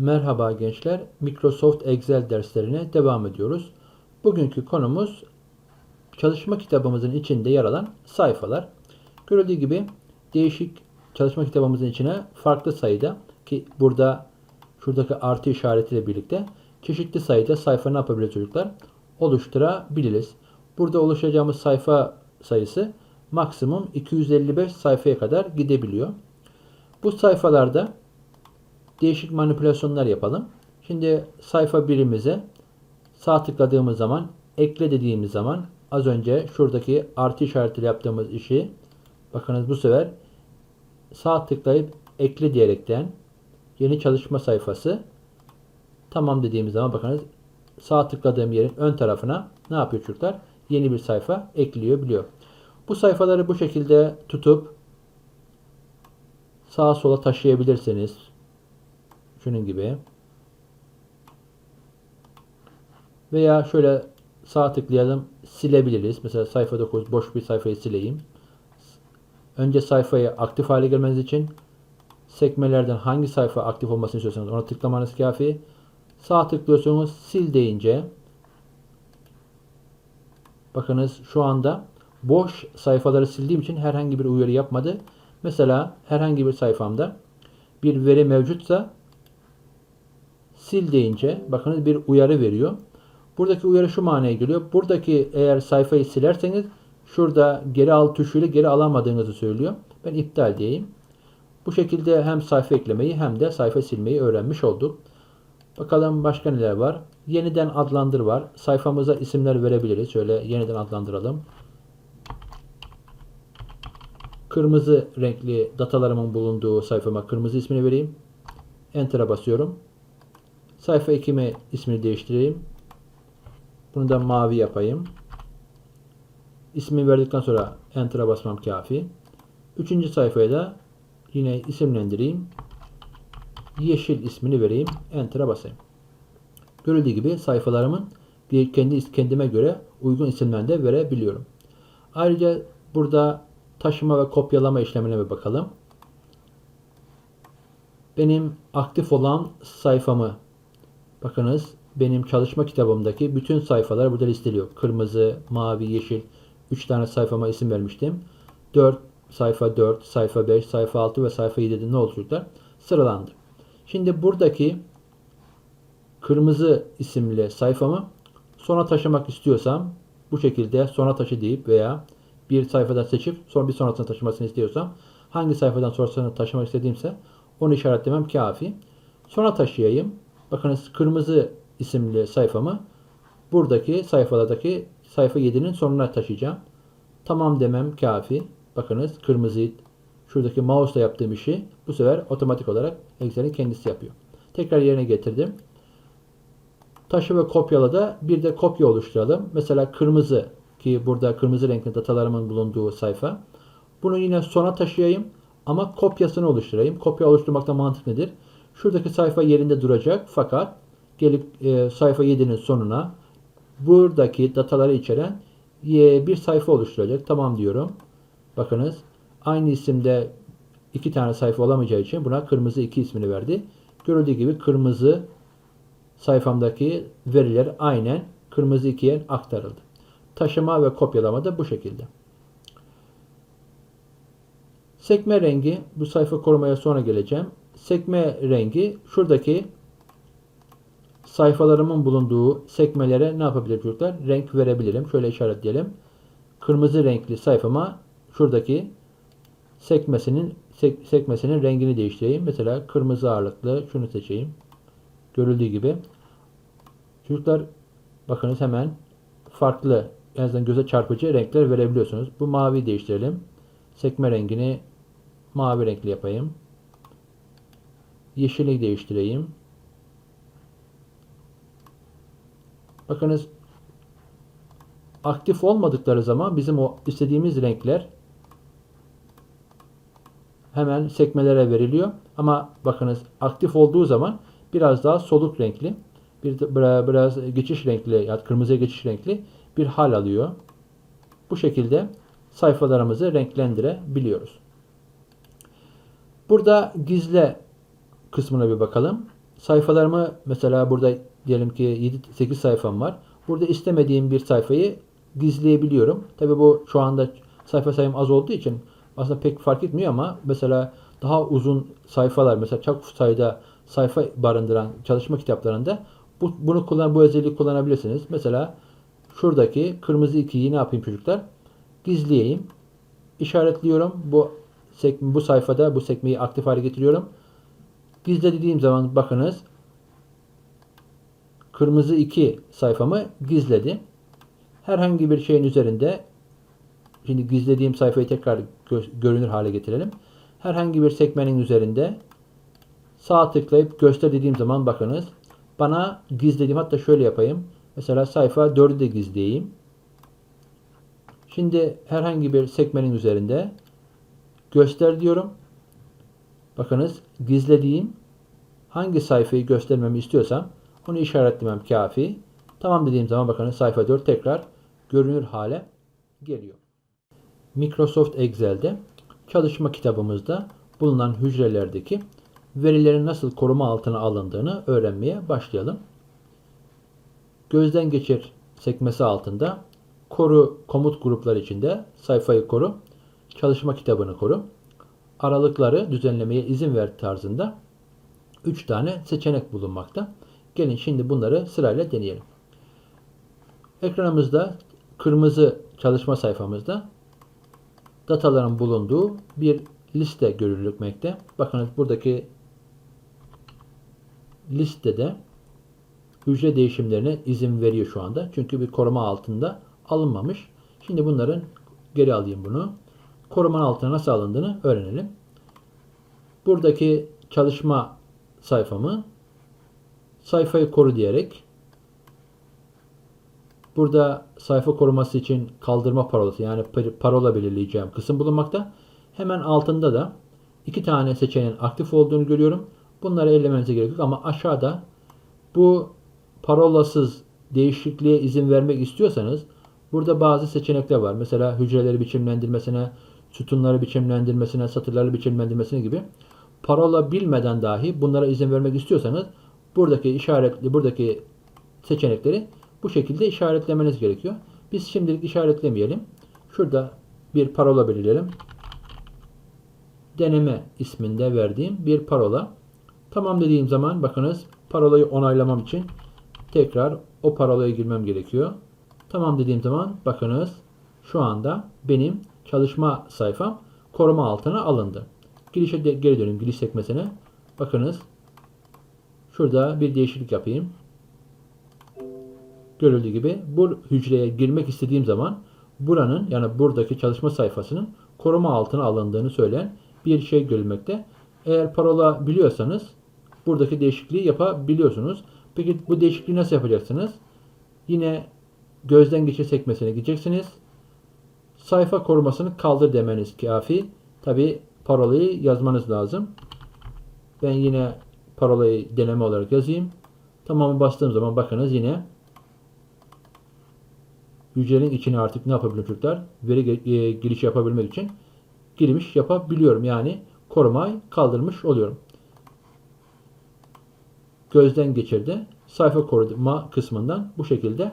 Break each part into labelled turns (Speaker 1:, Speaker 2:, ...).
Speaker 1: Merhaba gençler. Microsoft Excel derslerine devam ediyoruz. Bugünkü konumuz çalışma kitabımızın içinde yer alan sayfalar. Görüldüğü gibi değişik çalışma kitabımızın içine farklı sayıda ki burada şuradaki artı işaretiyle birlikte çeşitli sayıda sayfa ne yapabiliriz çocuklar? Oluşturabiliriz. Burada oluşacağımız sayfa sayısı maksimum 255 sayfaya kadar gidebiliyor. Bu sayfalarda değişik manipülasyonlar yapalım. Şimdi sayfa birimize sağ tıkladığımız zaman ekle dediğimiz zaman az önce şuradaki artı işaretiyle yaptığımız işi bakınız bu sefer sağ tıklayıp ekle diyerekten yeni çalışma sayfası tamam dediğimiz zaman bakınız sağ tıkladığım yerin ön tarafına ne yapıyor çocuklar? Yeni bir sayfa ekliyor biliyor. Bu sayfaları bu şekilde tutup sağa sola taşıyabilirsiniz. Şunun gibi. Veya şöyle sağ tıklayalım silebiliriz. Mesela sayfa 9 boş bir sayfayı sileyim. Önce sayfayı aktif hale gelmeniz için sekmelerden hangi sayfa aktif olmasını istiyorsanız ona tıklamanız kafi. Sağ tıklıyorsunuz sil deyince bakınız şu anda boş sayfaları sildiğim için herhangi bir uyarı yapmadı. Mesela herhangi bir sayfamda bir veri mevcutsa sil deyince bakınız bir uyarı veriyor. Buradaki uyarı şu manaya geliyor. Buradaki eğer sayfayı silerseniz şurada geri al tuşuyla geri alamadığınızı söylüyor. Ben iptal diyeyim. Bu şekilde hem sayfa eklemeyi hem de sayfa silmeyi öğrenmiş olduk. Bakalım başka neler var. Yeniden adlandır var. Sayfamıza isimler verebiliriz. Şöyle yeniden adlandıralım. Kırmızı renkli datalarımın bulunduğu sayfama kırmızı ismini vereyim. Enter'a basıyorum. Sayfa 2'mi ismini değiştireyim. Bunu da mavi yapayım. İsmi verdikten sonra Enter'a basmam kafi. Üçüncü sayfaya da yine isimlendireyim. Yeşil ismini vereyim. Enter'a basayım. Görüldüğü gibi sayfalarımın bir kendi kendime göre uygun isimlerini de verebiliyorum. Ayrıca burada taşıma ve kopyalama işlemine bir bakalım. Benim aktif olan sayfamı bakınız benim çalışma kitabımdaki bütün sayfalar burada listeliyor. Kırmızı, mavi, yeşil 3 tane sayfama isim vermiştim. 4 sayfa 4, sayfa 5, sayfa 6 ve sayfa 7'de ne oldu çocuklar? Sıralandı. Şimdi buradaki kırmızı isimli sayfamı sona taşımak istiyorsam bu şekilde sona taşı deyip veya bir sayfadan seçip sonra bir sonrasına taşımasını istiyorsam hangi sayfadan sonrasına taşımak istediğimse onu işaretlemem kafi. Sonra taşıyayım. Bakınız kırmızı isimli sayfamı buradaki sayfalardaki sayfa 7'nin sonuna taşıyacağım. Tamam demem kafi. Bakınız kırmızı şuradaki mouse ile yaptığım işi bu sefer otomatik olarak Excel'in kendisi yapıyor. Tekrar yerine getirdim. Taşı ve kopyala da bir de kopya oluşturalım. Mesela kırmızı ki burada kırmızı renkli datalarımın bulunduğu sayfa. Bunu yine sona taşıyayım ama kopyasını oluşturayım. Kopya oluşturmakta mantık nedir? Şuradaki sayfa yerinde duracak fakat gelip e, sayfa 7'nin sonuna buradaki dataları içeren e, bir sayfa oluşturacak. Tamam diyorum. Bakınız aynı isimde iki tane sayfa olamayacağı için buna kırmızı 2 ismini verdi. Görüldüğü gibi kırmızı sayfamdaki veriler aynen kırmızı 2'ye aktarıldı. Taşıma ve kopyalama da bu şekilde. Sekme rengi bu sayfa korumaya sonra geleceğim. Sekme rengi şuradaki sayfalarımın bulunduğu sekmelere ne yapabilirim çocuklar? Renk verebilirim. Şöyle işaretleyelim. Kırmızı renkli sayfama şuradaki sekmesinin sek, sekmesinin rengini değiştireyim. Mesela kırmızı ağırlıklı şunu seçeyim. Görüldüğü gibi. Çocuklar bakınız hemen farklı en azından göze çarpıcı renkler verebiliyorsunuz. Bu mavi değiştirelim. Sekme rengini mavi renkli yapayım. Yeşili değiştireyim. Bakınız aktif olmadıkları zaman bizim o istediğimiz renkler hemen sekmelere veriliyor. Ama bakınız aktif olduğu zaman biraz daha soluk renkli, bir biraz geçiş renkli ya yani kırmızıya geçiş renkli bir hal alıyor. Bu şekilde sayfalarımızı renklendirebiliyoruz. Burada gizle kısmına bir bakalım. sayfalarımı mesela burada diyelim ki 7-8 sayfam var. Burada istemediğim bir sayfayı gizleyebiliyorum. Tabi bu şu anda sayfa sayım az olduğu için aslında pek fark etmiyor ama mesela daha uzun sayfalar mesela çok sayıda sayfa barındıran çalışma kitaplarında bu, bunu kullan bu özelliği kullanabilirsiniz. Mesela şuradaki kırmızı ikiyi ne yapayım çocuklar? Gizleyeyim. İşaretliyorum. Bu sek- bu sayfada bu sekmeyi aktif hale getiriyorum. Gizle dediğim zaman bakınız kırmızı 2 sayfamı gizledi. Herhangi bir şeyin üzerinde şimdi gizlediğim sayfayı tekrar gö- görünür hale getirelim. Herhangi bir sekmenin üzerinde sağ tıklayıp göster dediğim zaman bakınız bana gizlediğim hatta şöyle yapayım. Mesela sayfa 4'ü de gizleyeyim. Şimdi herhangi bir sekmenin üzerinde göster diyorum. Bakınız gizlediğim hangi sayfayı göstermemi istiyorsam onu işaretlemem kafi. Tamam dediğim zaman bakın sayfa 4 tekrar görünür hale geliyor. Microsoft Excel'de çalışma kitabımızda bulunan hücrelerdeki verilerin nasıl koruma altına alındığını öğrenmeye başlayalım. Gözden geçir sekmesi altında koru komut grupları içinde sayfayı koru, çalışma kitabını koru, aralıkları düzenlemeye izin ver tarzında 3 tane seçenek bulunmakta. Gelin şimdi bunları sırayla deneyelim. Ekranımızda kırmızı çalışma sayfamızda dataların bulunduğu bir liste görülmekte. Bakınız buradaki listede hücre değişimlerine izin veriyor şu anda. Çünkü bir koruma altında alınmamış. Şimdi bunların geri alayım bunu. Korumanın altına nasıl alındığını öğrenelim. Buradaki çalışma sayfamı sayfayı koru diyerek burada sayfa koruması için kaldırma parolası yani parola belirleyeceğim kısım bulunmakta. Hemen altında da iki tane seçeneğin aktif olduğunu görüyorum. Bunları ellemenize gerek yok ama aşağıda bu parolasız değişikliğe izin vermek istiyorsanız burada bazı seçenekler var. Mesela hücreleri biçimlendirmesine, sütunları biçimlendirmesine, satırları biçimlendirmesine gibi parola bilmeden dahi bunlara izin vermek istiyorsanız buradaki işaretli buradaki seçenekleri bu şekilde işaretlemeniz gerekiyor. Biz şimdilik işaretlemeyelim. Şurada bir parola belirleyelim. Deneme isminde verdiğim bir parola. Tamam dediğim zaman bakınız parolayı onaylamam için tekrar o parolaya girmem gerekiyor. Tamam dediğim zaman bakınız şu anda benim çalışma sayfam koruma altına alındı. Girişe de, geri döneyim giriş sekmesine. Bakınız şurada bir değişiklik yapayım. Görüldüğü gibi bu hücreye girmek istediğim zaman buranın yani buradaki çalışma sayfasının koruma altına alındığını söyleyen bir şey görülmekte. Eğer parola biliyorsanız buradaki değişikliği yapabiliyorsunuz. Peki bu değişikliği nasıl yapacaksınız? Yine gözden geçir sekmesine gideceksiniz. Sayfa korumasını kaldır demeniz kafi. Tabi parolayı yazmanız lazım. Ben yine parolayı deneme olarak yazayım. Tamamı bastığım zaman bakınız yine hücrenin içine artık ne yapabilirim çocuklar? Veri e, giriş yapabilmek için girmiş yapabiliyorum. Yani korumayı kaldırmış oluyorum. Gözden geçirdi. Sayfa koruma kısmından bu şekilde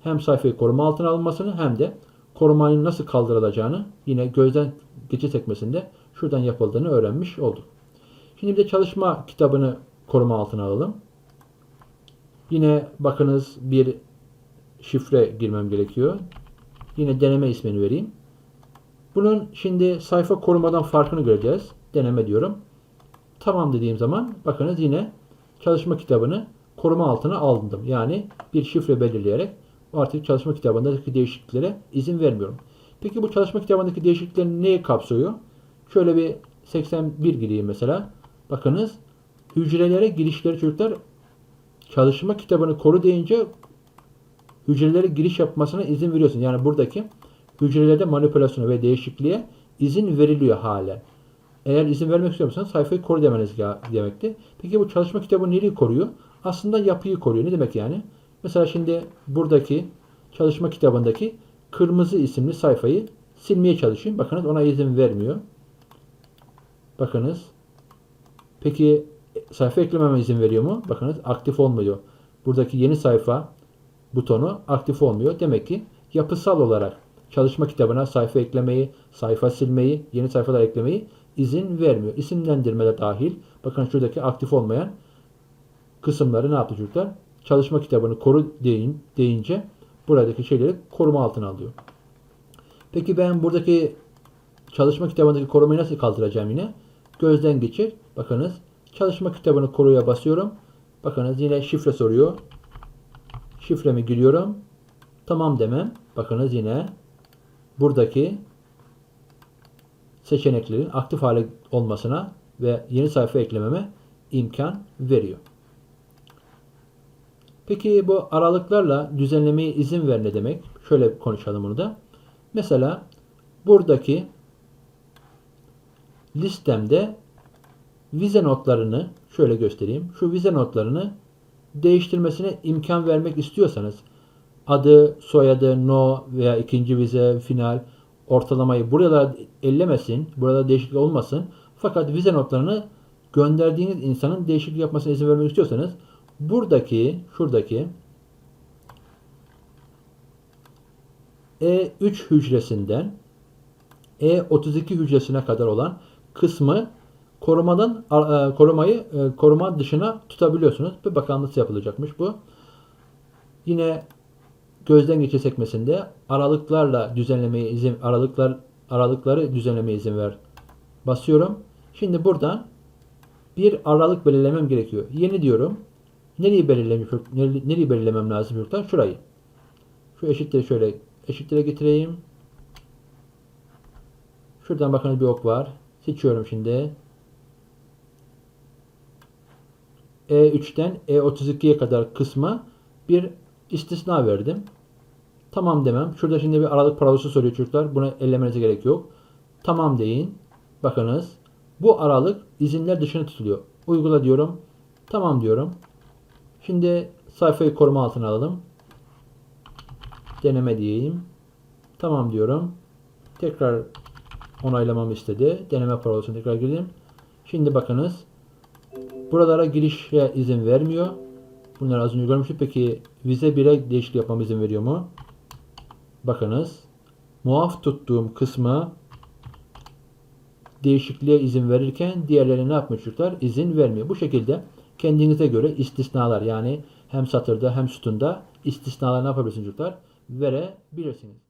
Speaker 1: hem sayfayı koruma altına alınmasını hem de korumanın nasıl kaldırılacağını yine gözden geçir sekmesinde şuradan yapıldığını öğrenmiş olduk. Şimdi bir de çalışma kitabını koruma altına alalım. Yine bakınız bir şifre girmem gerekiyor. Yine deneme ismini vereyim. Bunun şimdi sayfa korumadan farkını göreceğiz. Deneme diyorum. Tamam dediğim zaman bakınız yine çalışma kitabını koruma altına aldım. Yani bir şifre belirleyerek artık çalışma kitabındaki değişikliklere izin vermiyorum. Peki bu çalışma kitabındaki değişiklikler neyi kapsıyor? Şöyle bir 81 gireyim mesela. Bakınız hücrelere girişleri çocuklar çalışma kitabını koru deyince hücrelere giriş yapmasına izin veriyorsun. Yani buradaki hücrelerde manipülasyona ve değişikliğe izin veriliyor hale. Eğer izin vermek istiyorsanız sayfayı koru demeniz demekti. Peki bu çalışma kitabı neyi koruyor? Aslında yapıyı koruyor. Ne demek yani? Mesela şimdi buradaki çalışma kitabındaki kırmızı isimli sayfayı silmeye çalışayım. Bakınız ona izin vermiyor. Bakınız. Peki sayfa eklememe izin veriyor mu? Bakınız aktif olmuyor. Buradaki yeni sayfa butonu aktif olmuyor. Demek ki yapısal olarak çalışma kitabına sayfa eklemeyi, sayfa silmeyi, yeni sayfalar eklemeyi izin vermiyor. İsimlendirmeler dahil. Bakın şuradaki aktif olmayan kısımları ne yaptı çocuklar? Çalışma kitabını koru deyin, deyince buradaki şeyleri koruma altına alıyor. Peki ben buradaki çalışma kitabındaki korumayı nasıl kaldıracağım yine? Gözden geçir. Bakınız çalışma kitabını koruya basıyorum. Bakınız yine şifre soruyor. Şifremi giriyorum. Tamam demem. Bakınız yine buradaki seçeneklerin aktif hale olmasına ve yeni sayfa eklememe imkan veriyor. Peki bu aralıklarla düzenlemeye izin ver ne demek? Şöyle konuşalım bunu da. Mesela buradaki listemde vize notlarını şöyle göstereyim. Şu vize notlarını değiştirmesine imkan vermek istiyorsanız adı, soyadı, no veya ikinci vize, final, ortalamayı buralar ellemesin, burada değişiklik olmasın. Fakat vize notlarını gönderdiğiniz insanın değişiklik yapmasına izin vermek istiyorsanız buradaki, şuradaki E3 hücresinden E32 hücresine kadar olan kısmı korumadan e, korumayı e, koruma dışına tutabiliyorsunuz. Bir bakanlık yapılacakmış bu. Yine gözden geçir sekmesinde aralıklarla düzenlemeye izin aralıklar aralıkları düzenlemeye izin ver. Basıyorum. Şimdi buradan bir aralık belirlemem gerekiyor. Yeni diyorum. Nereyi belirlemem nereyi belirlemem lazım çocuklar? Şurayı. Şu eşitleri şöyle eşitlere getireyim. Şuradan bakın bir ok var. Seçiyorum şimdi. E3'ten E32'ye kadar kısma bir istisna verdim. Tamam demem. Şurada şimdi bir aralık paralası soruyor çocuklar. Bunu ellemenize gerek yok. Tamam deyin. Bakınız. Bu aralık izinler dışına tutuluyor. Uygula diyorum. Tamam diyorum. Şimdi sayfayı koruma altına alalım. Deneme diyeyim. Tamam diyorum. Tekrar onaylamamı istedi. Deneme parolasını tekrar girdim. Şimdi bakınız. Buralara girişe izin vermiyor. Bunları az önce görmüştük. Peki vize 1'e değişiklik yapmama izin veriyor mu? Bakınız. Muaf tuttuğum kısmı değişikliğe izin verirken diğerlerine ne yapmış çocuklar? İzin vermiyor. Bu şekilde kendinize göre istisnalar yani hem satırda hem sütunda istisnalar ne yapabilirsiniz çocuklar? Verebilirsiniz.